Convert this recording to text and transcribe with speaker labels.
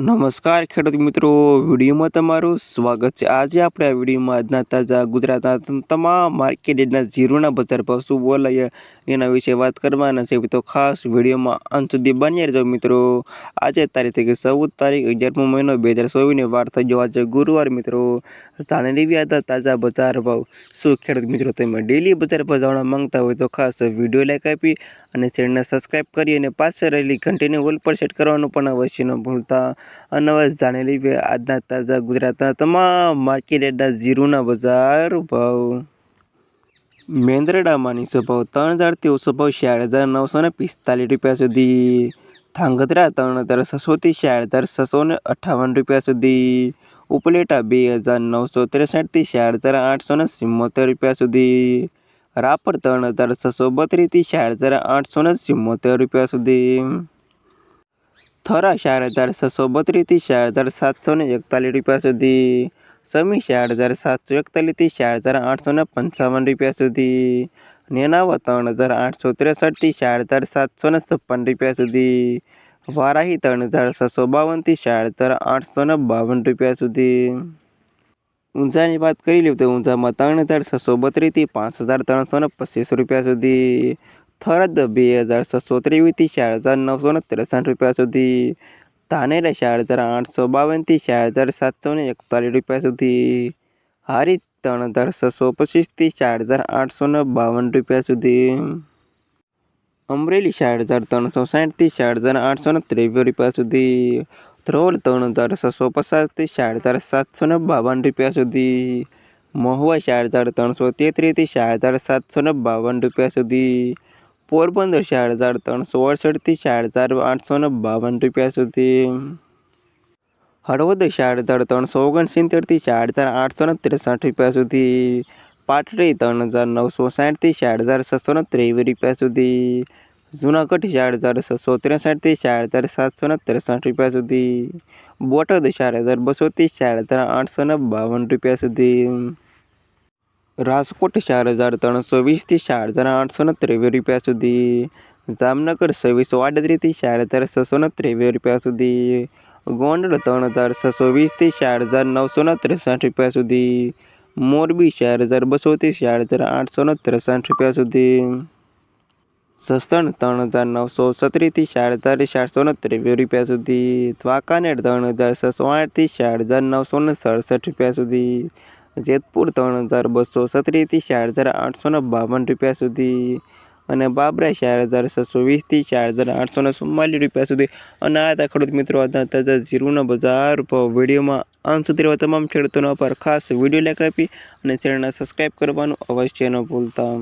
Speaker 1: નમસ્કાર ખેડૂત મિત્રો, વિડીયોમાં તમારું સ્વાગત છે. આજે આપણે આ વિડીયોમાં આજના તાજા ગુજરાતના તમામ માર્કેટ યાર્ડના ઝીરોના બજાર ભાવ શું બોલાય એના વિશે વાત કરવાના છે. તો ખાસ વિડીયોમાં અંત સુધી બની રહેજો મિત્રો. આજે તારીખ ચૌદ તારીખ અગિયારમો મહિનો બે હજાર ચોવીસની વાર થઈ ગયો. આજે ગુરુવાર મિત્રો જાણી લેવી હતા તાજા બજાર ભાવ શું ખેડૂત મિત્રો, તમે ડેલી બજાર ભાવ જાણવા માંગતા હોય તો ખાસ વીડિયો લાઈક આપી અને ચેનલને સબસ્ક્રાઈબ કરી અને પાછળ રહેલી ઘંટીને ઓલ પર સેટ કરવાનું પણ અવશ્ય ન ભૂલતા. અને જાણી લઈએ આજના તાજા ગુજરાતના તમામ માર્કેટ જીરુના બજાર ભાવ. મેંદરડામાં નીચો ભાવ ત્રણ હજારથી ઓછો ભાવ ચાર હજાર નવસો ને પિસ્તાલીસ રૂપિયા સુધી. ધાંગધ્રા ત્રણ હજાર છસોથી ચાર હજાર છસો ને અઠાવન રૂપિયા સુધી. ઉપલેટા બે હજાર નવસો ત્રેસઠથી ચાર હજાર આઠસો ને સિમ્મોતેર રૂપિયા સુધી. રાપર ત્રણ હજાર છસો બત્રીસથી ચાર હજાર આઠસો ને સિમ્મોતેર રૂપિયા સુધી. થરા ચાર હજાર છસો બત્રીસથી ચાર હજાર સાતસો ને એકતાલીસ રૂપિયા સુધી સમી ચાર હજાર સાતસો એકતાલીસથી ચાર હજાર આઠસો ને પંચાવન રૂપિયા સુધી નેનાવા ત્રણ હજાર આઠસો ત્રેસઠથી ચાર હજાર સાતસો ને છપ્પન રૂપિયા સુધી વારાહી ત્રણ હજાર છસો બાવનથી ચાર હજાર આઠસો ને બાવન રૂપિયા સુધી ઊંઝાની વાત કરી લઈએ તો ઊંઝામાં ત્રણ હજાર છસો બત્રીસથી પાંચ હજાર ત્રણસો ને પચીસ રૂપિયા સુધી થરદ બે હજાર છસો ત્રેવીસથી ચાર હજાર નવસો ને ત્રેસઠ રૂપિયા સુધી, ધાનેરા ચાર હજાર આઠસો બાવનથી ચાર હજાર સાતસો ને એકતાલીસ રૂપિયા સુધી, હારી ત્રણ હજાર છસો પચીસથી ચાર હજાર આઠસો ને બાવન રૂપિયા સુધી, અમરેલી ચાર હજાર ત્રણસો સાઠથી ચાર હજાર આઠસો ને ત્રેવીસ રૂપિયા સુધી, ધ્રોલ ત્રણ હજાર છસો પચાસથી ચાર હજાર સાતસો ને બાવન રૂપિયા સુધી, મહુવા ચાર હજાર ત્રણસો તેત્રીસથી ચાર હજાર સાતસો ને બાવન રૂપિયા સુધી પોરબંદર ચાર હજાર ત્રણસો અડસઠથી ચાર હજાર આઠસો ને બાવન રૂપિયા સુધી. હળવદ ચાર હજાર ત્રણસો ઓગણસિત્તેરથી ચાર હજાર આઠસો ને ત્રેસઠ રૂપિયા સુધી. પાટડી ત્રણ હજાર નવસો સાઠથી ચાર હજાર છસો ને ત્રેવીસ રૂપિયા સુધી. જુનાગઢ ચાર હજાર છસો ત્રેસઠથી ચાર હજાર સાતસો ને ત્રેસઠ રૂપિયા સુધી. બોટાદ ચાર હજાર બસોથી ચાર હજાર આઠસો ને બાવન રૂપિયા સુધી. રાજકોટ ચાર હજાર ત્રણસો વીસથી ચાર હજાર આઠસો ને ત્રેવીસ રૂપિયા સુધી. જામનગર છવ્વીસો આડત્રીસથી ચાર હજાર છસો ને ત્રેવીસ રૂપિયા સુધી. ગોંડલ ત્રણ હજાર છસો વીસથી ચાર હજાર નવસો ને ત્રેસઠ રૂપિયા સુધી. મોરબી ચાર હજાર બસોથી ચાર હજાર આઠસો ને ત્રેસઠ રૂપિયા સુધી. સસ્તણ ત્રણ હજાર નવસો સત્રીસથી ચાર હજાર ચારસો ને ત્રેવીસ રૂપિયા સુધી. દ્વાકાનેર ત્રણ હજાર છસો આઠથી ચાર હજાર નવસો ને સડસઠ રૂપિયા સુધી. જેતપુર ત્રણ હજાર બસો સત્રીસથી ચાર હજાર આઠસો ને બાવન રૂપિયા સુધી અને બાબરા ચાર હજાર છસો વીસથી ચાર હજાર આઠસો ને ચુમ્માલીસ રૂપિયા સુધી. અને આ હતા ખેડૂત મિત્રો, આજના તાજા જીરુના બજાર વિડીયોમાં. અંત સુધી તમામ ખેડૂતોનો પર ખાસ વીડિયો લેખ આપી અને ચેનલને સબસ્ક્રાઈબ કરવાનું અવશ્ય ન ભૂલતા.